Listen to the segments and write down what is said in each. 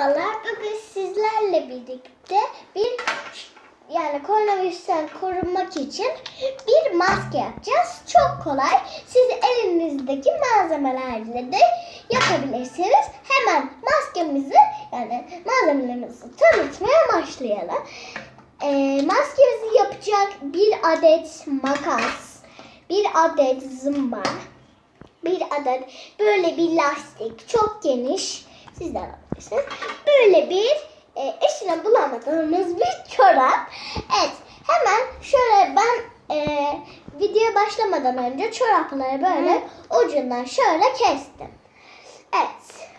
Merhabalar. Bugün sizlerle birlikte bir yani koronavirüsten korunmak için bir maske yapacağız. Çok kolay. Siz elinizdeki malzemelerle de yapabilirsiniz. Hemen maskemizi yani malzemelerimizi tanıtmaya başlayalım. Ee, maskemizi yapacak bir adet makas, bir adet zımba, bir adet böyle bir lastik çok geniş sizden alabilirsiniz. Böyle bir e, eşine bulamadığımız bir çorap. Evet hemen şöyle ben e, videoya başlamadan önce çorapları böyle ucundan şöyle kestim. Evet.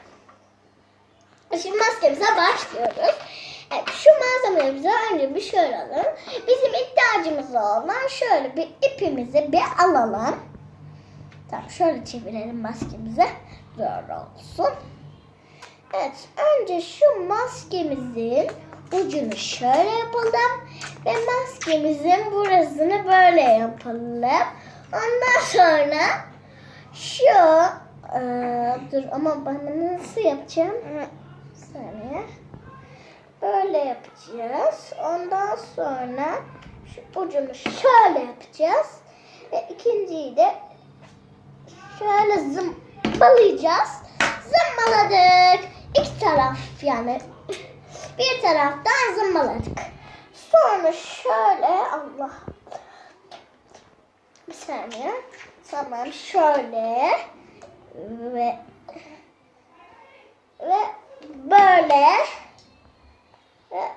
Şimdi maskemize başlıyoruz. Evet, şu malzemelerimizi önce bir şöyle alalım. Bizim ihtiyacımız olan şöyle bir ipimizi bir alalım. Tamam şöyle çevirelim maskemizi. Böyle olsun. Evet önce şu maskemizin ucunu şöyle yapalım. Ve maskemizin burasını böyle yapalım. Ondan sonra şu eee, dur ama ben nasıl yapacağım? Saniye. Böyle yapacağız. Ondan sonra şu ucunu şöyle yapacağız. Ve ikinciyi de şöyle zımbalayacağız. Zımbaladık. Taraf yani bir taraftan zımbaladık. Sonra şöyle Allah bir saniye. Tamam şöyle ve ve böyle ve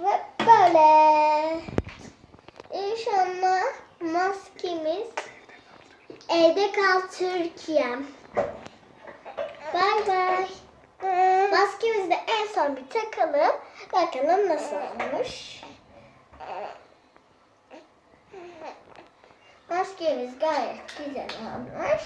ve böyle İnşallah maskemiz evde kal Türkiye'm. Bay bay. Maskemizi de en son bir takalım. Bakalım nasıl olmuş. Maskemiz gayet güzel olmuş.